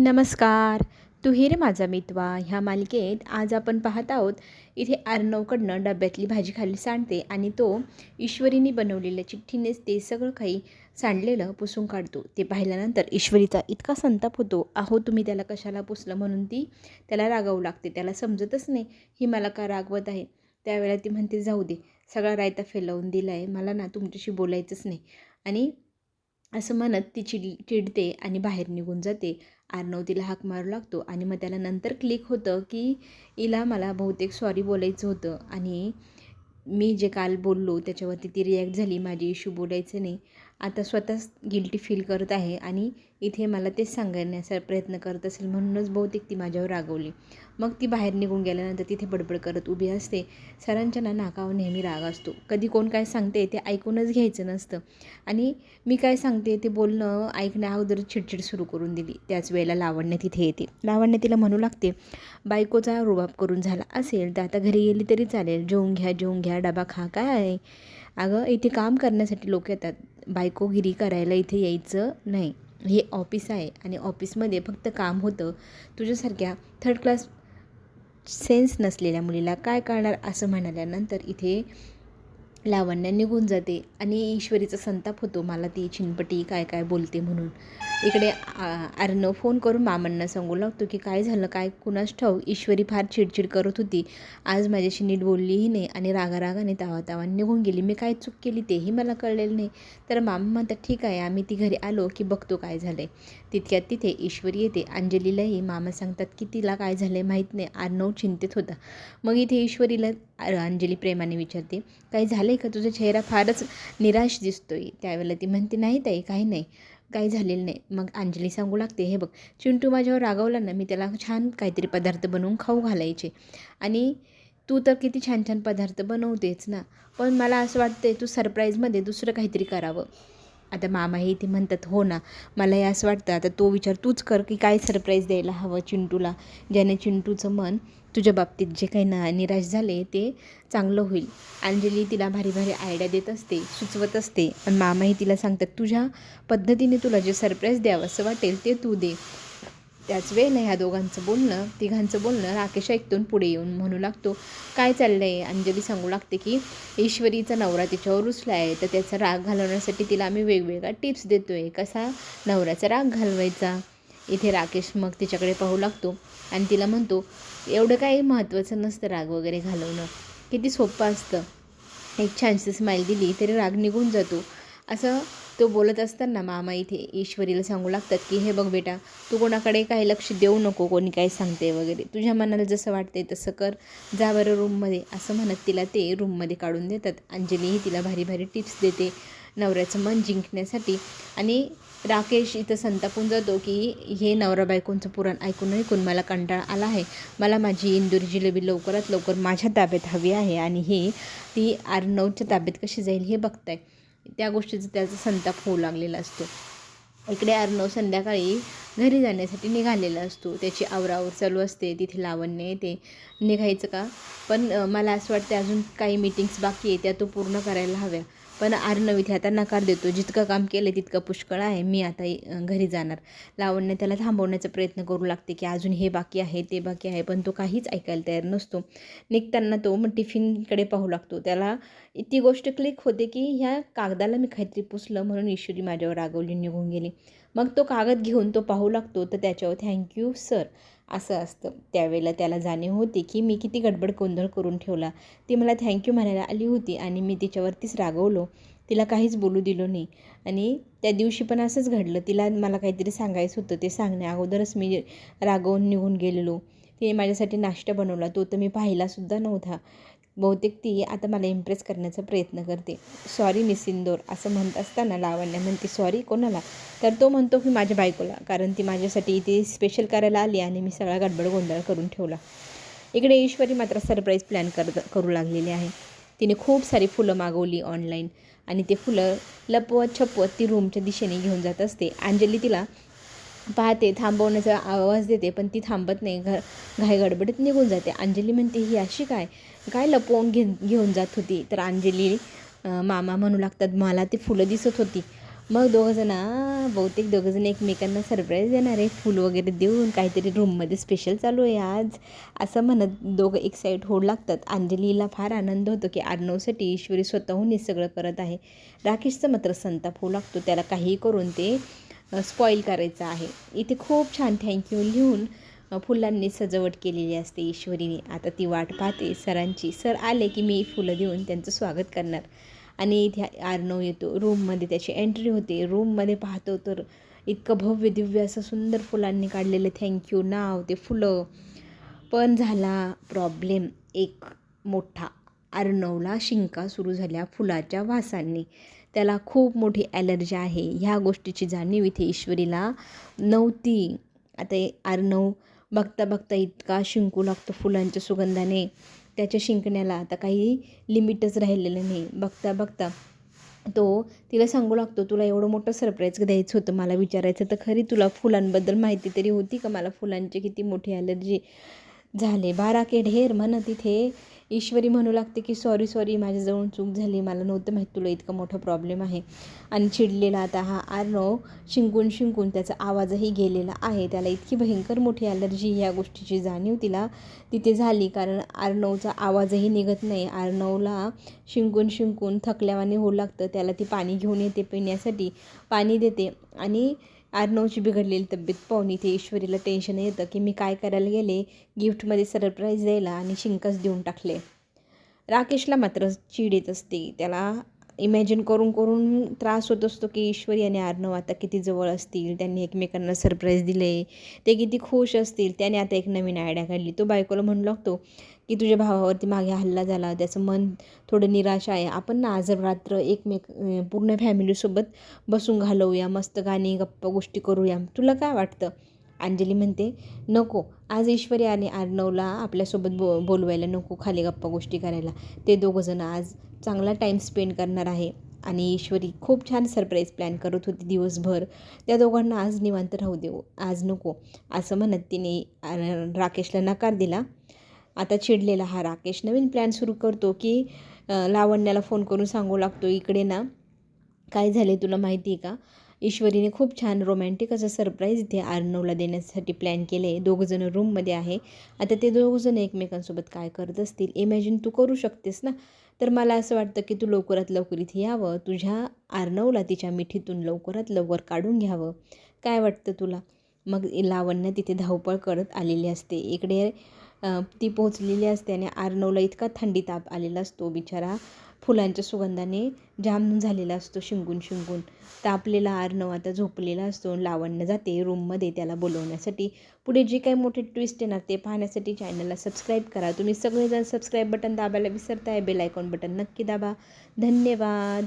नमस्कार. तू ही रे माझा मितवा. ह्या मालिकेत आज आपण पाहत आहोत इथे अर्णवकडनं डब्यातली भाजी खाली सांडते आणि तो ईश्वरीने बनवलेल्या चिठ्ठीनेच ते सगळं काही सांडलेलं पुसून काढतो. ते पाहिल्यानंतर ईश्वरीचा इतका संताप होतो अहो तुम्ही त्याला कशाला पुसलं म्हणून ती? त्याला रागावू लागते त्याला समजतच नाही ही मला का रागवत आहे? त्यावेळेला ती म्हणते जाऊ दे सगळा रायता फेलवून दिला आहे मला ना तुमच्याशी बोलायचंच नाही. आणि असं म्हणत ती चिड चिडते आणि बाहेर निघून जाते. आर्नव तिला हाक मारू लागतो आणि मग त्याला नंतर क्लिक होतं की हिला मला बहुतेक सॉरी बोलायचं होतं आणि मी जे काल बोललो त्याच्यावरती ती रिॲक्ट झाली माझी इशू बोलायचं नाही. आता स्वतःच गिल्टी फील करत आहे आणि इथे मला तेच सांगण्याचा प्रयत्न करत असेल म्हणूनच बहुतेक ती माझ्यावर रागवली. मग ती बाहेर निघून गेल्यानंतर तिथे बडबड करत उभी असते. सरांच्या ना नाकावर नेहमी राग असतो. कधी कोण काय सांगते ते ऐकूनच घ्यायचं नसतं. आणि मी काय सांगते ते बोलणं ऐकण्या अगोदर चिडचिड सुरू करून दिली. त्याच वेळेला लावण्य तिथे येते. लावण्य तिला म्हणू लागते बायकोचा रुबाब करून झाला असेल तर आता घरी गेली तरी चालेल. जेवून घ्या जेवून घ्या डबा खा काय आहे? अगं इथे काम करण्यासाठी लोक येतात. बायकोगिरी करायला इथे यायचं नाही. हे ऑफिस आहे आणि ऑफिसमध्ये फक्त काम होतं. तुझ्यासारख्या थर्ड क्लास सेन्स नसलेल्या मुलीला काय कळणार असं म्हणाल्यानंतर इथे लावण्या निघून जाते आणि ईश्वरीचा संताप होतो. मला ती चिनपटी काय काय बोलते म्हणून. इकडे अर्णव फोन करून मामांना सांगू लागतो की काय झालं? काय कुणास ठाऊ ईश्वरी फार चिडचिड करत होती. आज माझ्याशी नीट बोललीही नाही आणि रागारागाने तावा तावा निघून गेली. मी काय चूक केली तेही मला कळलेलं नाही. तर मामा म्हणतात ठीक आहे. आम्ही ती घरी आलो की बघतो काय झालं आहे तितक्यात तिथे ईश्वरी येते. अंजलीलाही मामा सांगतात की तिला काय झालं आहे माहीत नाही. अर्णव चिंतेत होता. मग इथे ईश्वरीला अंजली प्रेमाने विचारते काही झालं झाले का तुझा चेहरा फारच निराश दिसतोय? त्यावेळेला ती म्हणते नाही ताई काही नाही. काही झालेलं नाही. मग अंजली सांगू लागते हे बघ चिंटू माझ्यावर रागवला ना मी त्याला छान काहीतरी पदार्थ बनवून खाऊ घालायचे. आणि तू तर किती छान छान पदार्थ बनवतेच ना. पण मला असं वाटतंय तू सरप्राईजमध्ये दुसरं काहीतरी करावं. आता मामाही ते म्हणतात हो ना मलाही असं वाटतं. आता तो विचार तूच कर की काय सरप्राईज द्यायला हवं चिंटूला ज्याने चिंटूचं मन तुझ्या बाबतीत जे काही ना निराश झाले ते चांगलं होईल. अंजली तिला भारी भारी आयडिया देत असते सुचवत असते. आणि मामाही तिला सांगतात तुझ्या पद्धतीने तुला जे सरप्राईज द्यावं असं वाटेल ते तू दे. त्याच वेळेला ह्या दोघांचं बोलणं तिघांचं बोलणं राकेश ऐकतून पुढे येऊन म्हणू लागतो काय चाललं आहे अंजली सांगू लागते की ईश्वरीचा नवरा तिच्यावर रुसला आहे तर त्याचा राग घालवण्यासाठी तिला आम्ही वेगवेगळ्या टिप्स देतो आहे कसा नवऱ्याचा राग घालवायचा? इथे राकेश मग तिच्याकडे पाहू लागतो आणि तिला म्हणतो एवढं काही महत्त्वाचं नसतं राग वगैरे घालवणं. किती सोपं असतं. एक छानशी स्माईल दिली तरी राग निघून जातो. असं तो बोलत असताना मामा इथे ईश्वरीला सांगू लागतात की हे बघ बेटा तू कोणाकडे काही लक्ष देऊ नको कोणी काही सांगते वगैरे. तुझ्या मनाला जसं वाटते तसं कर. जा बरं रूममध्ये असं म्हणत तिला ते रूममध्ये काढून देतात. अंजलीही तिला भारी भारी टिप्स देते नवऱ्याचं मन जिंकण्यासाठी. आणि राकेश इथं संतापून जातो की हे नवरा बायकोंचं पुराण ऐकून ऐकून मला कंटाळा आला आहे. मला माझी इंदूर जिलेबी लवकरात लवकर माझ्या ताब्यात हवी आहे आणि हे ती आर्नवच्या ताब्यात कशी जाईल हे बघताय. त्या गोष्टीचा त्याचा संताप होऊ लागलेला असतो. इकडे अर्णव संध्याकाळी घरी जाण्यासाठी निघालेला असतो. त्याची आवरावर चालू असते. तिथे लावण्य येते. निघायचं का? पण मला असं वाटतं अजून काही मीटिंग्स बाकी आहे त्या तो पूर्ण करायला हव्या. पण अर्णव इथे आता नकार देतो. जितकं काम केलं तितकं पुष्कळ आहे. मी आता घरी जाणार. लावण्य त्याला थांबवण्याचा प्रयत्न करू लागते की अजून हे बाकी आहे ते बाकी आहे पण तो काहीच ऐकायला तयार नसतो. निघताना तो मग टिफिनकडे पाहू लागतो. त्याला ती गोष्ट क्लिक होते की ह्या कागदाला मी काहीतरी पुसलं म्हणून ईश्वरी माझ्यावर रागवली निघून गेली. मग तो कागद घेऊन तो पाहू लागतो. तर त्याच्यावर थँक्यू सर असं असतं. त्यावेळेला त्याला जाणीव होती की मी किती गडबड गोंधळ करून ठेवला. ती मला थँक्यू म्हणायला आली होती आणि मी तिच्यावरतीच रागवलो. तिला काहीच बोलू दिलो नाही. आणि त्या दिवशी पण असंच घडलं. तिला मला काहीतरी सांगायचं होतं. ते सांगण्या अगोदरच मी रागवून निघून गेलेलो. तिने माझ्यासाठी नाश्ता बनवला. तो तर मी पाहिलासुद्धा नव्हता. बहुतेक ती आता मला इम्प्रेस करण्याचा प्रयत्न करते. सॉरी मिस इंदोर असं म्हणत असताना लावण्या म्हणते सॉरी कोणाला? तर तो म्हणतो की माझ्या बायकोला. कारण ती माझ्यासाठी इथे स्पेशल करायला आली आणि मी सगळा गडबड गोंधळ करून ठेवला. इकडे ईश्वरी मात्र सरप्राईज प्लॅन कर करू लागलेली आहे. तिने खूप सारी फुलं मागवली ऑनलाईन आणि ते फुलं लपवत छपवत ती रूमच्या दिशेने घेऊन जात असते. अंजली तिला पाहते थांबवण्याचा आवाज देते पण ती थांबत नाही. घ घाई गडबडीत निघून जाते. अंजली म्हणते ही अशी काय? काय लपवून घे घेऊन जात होती? तर अंजली मामा म्हणू लागतात मला ती फुलं दिसत होती. मग दोघंजणं बहुतेक दोघंजण एकमेकांना सरप्राईज देणार आहे. फूल वगैरे देऊन काहीतरी रूममध्ये स्पेशल चालू आहे आज. असं म्हणत दोघं एक साईड होड लागतात. अंजलीला फार आनंद होतो की आर्नवसाठी ईश्वरी स्वतःहून हे सगळं करत आहे. राकेशचं मात्र संताप होऊ लागतो. त्याला काहीही करून ते स्पॉईल करायचं आहे. इथे खूप छान थँक्यू लिहून फुलांनी सजावट केलेली असते ईश्वरीने. आता ती वाट पाहते सरांची. सर आले की मी फुलं देऊन त्यांचं स्वागत करणार. आणि इथे आर्नव येतो. रूममध्ये त्याची एंट्री होते. रूममध्ये पाहतो तर इतकं भव्य दिव्य असं सुंदर फुलांनी काढलेलं थँक्यू नाव ते फुलं. पण झाला प्रॉब्लेम एक मोठा अर्णवला शिंका सुरू झाल्या फुलाच्या वासांनी. त्याला खूप मोठी ॲलर्जी आहे. ह्या गोष्टीची जाणीव इथे ईश्वरीला नव्हती. आता हे अर्णव बघता बघता इतका शिंकू लागतो फुलांच्या सुगंधाने. त्याच्या शिंकण्याला आता काही लिमिटच राहिलेलं नाही. बघता बघता तो तिला सांगू लागतो तुला एवढं मोठं सरप्राईज द्यायचं होतं मला विचारायचं तर खरी तुला फुलांबद्दल माहिती तरी होती का? मला फुलांची किती मोठी ॲलर्जी झाले. बारा के ढेर म्हण तिथे ईश्वरी म्हणू लागते की सॉरी सॉरी माझ्याजवळून चूक झाली मला नव्हतं माहीत तुला इतका मोठा प्रॉब्लेम आहे. आणि चिडलेला आता हा आर्नव शिंकून शिंकून त्याचा आवाजही गेलेला आहे. त्याला इतकी भयंकर मोठी ॲलर्जी या गोष्टीची जाणीव तिला तिथे झाली कारण आर्नवचा आवाजही निघत नाही. आर्नवला शिंकून शिंकून थकल्यावाने होऊ लागतं. त्याला ती पाणी घेऊन येते पिण्यासाठी पाणी देते. आणि आर्नवची बिघडलेली तब्येत पाहून इथे ईश्वरीला टेन्शन येतं की मी काय करायला गेले? गिफ्टमध्ये सरप्राईज द्यायला आणि शिंकच देऊन टाकले. राकेशला मात्र चीड येत असते. त्याला इमॅजिन करून करून त्रास होत असतो की ईश्वरी आणि आर्नव आता किती जवळ असतील? त्यांनी एकमेकांना सरप्राईज दिले. ते किती खुश असतील? त्याने आता एक नवीन आयडिया काढली. तो बायकोला म्हणू लागतो की तुझ्या भावावरती मागे हल्ला झाला त्याचं मन थोडं निराश आहे. आपण ना आज रात्र एकमेक पूर्ण फॅमिलीसोबत बसून घालवूया मस्त गाणी गप्पा गोष्टी करूया. तुला काय वाटतं? अंजली म्हणते नको आज ईश्वरी आणि अर्णवला आपल्यासोबत बो बोलवायला नको खाली गप्पा गोष्टी करायला. ते दोघंजणं आज चांगला टाईम स्पेंड करणार आहे. आणि ईश्वरी खूप छान सरप्राईज प्लॅन करत होती दिवसभर. त्या दोघांना आज निवांत राहू देऊ आज नको. असं म्हणत तिने राकेशला नकार दिला. आता चिडलेला हा राकेश. नवीन प्लॅन सुरू करतो की लावण्याला फोन करून सांगू लागतो इकडे ना काय झाले तुला माहिती आहे का? ईश्वरीने खूप छान रोमॅन्टिक असं सरप्राईज इथे आर्नवला देण्यासाठी प्लॅन केले. आहे दोघंजणं रूममध्ये आहे. आता ते दोघंजणं एकमेकांसोबत काय करत असतील? इमॅजिन तू करू शकतेस ना? तर मला असं वाटतं की तू लवकरात लवकर इथे यावं. तुझ्या आर्नवला तिच्या मिठीतून लवकरात लवकर काढून घ्यावं. काय वाटतं तुला? मग लावण्य तिथे धावपळ करत आलेली असते. इकडे ती पोहोचलेली असते आणि आर्नवला इतका थंडी ताप आलेला असतो बिचारा. फुलांच्या सुगंधाने जाम झालेला असतो शिंकून शिंकून तापलेला आर्नव आता झोपलेला असतो लावण्य जाते रूममध्ये त्याला बोलवण्यासाठी. पुढे जे काही मोठे ट्विस्ट येणार ते पाहण्यासाठी चॅनलला सबस्क्राईब करा. तुम्ही सगळेजण सबस्क्राईब बटन दाबायला विसरताय बेल आयकॉन बटन नक्की दाबा. धन्यवाद.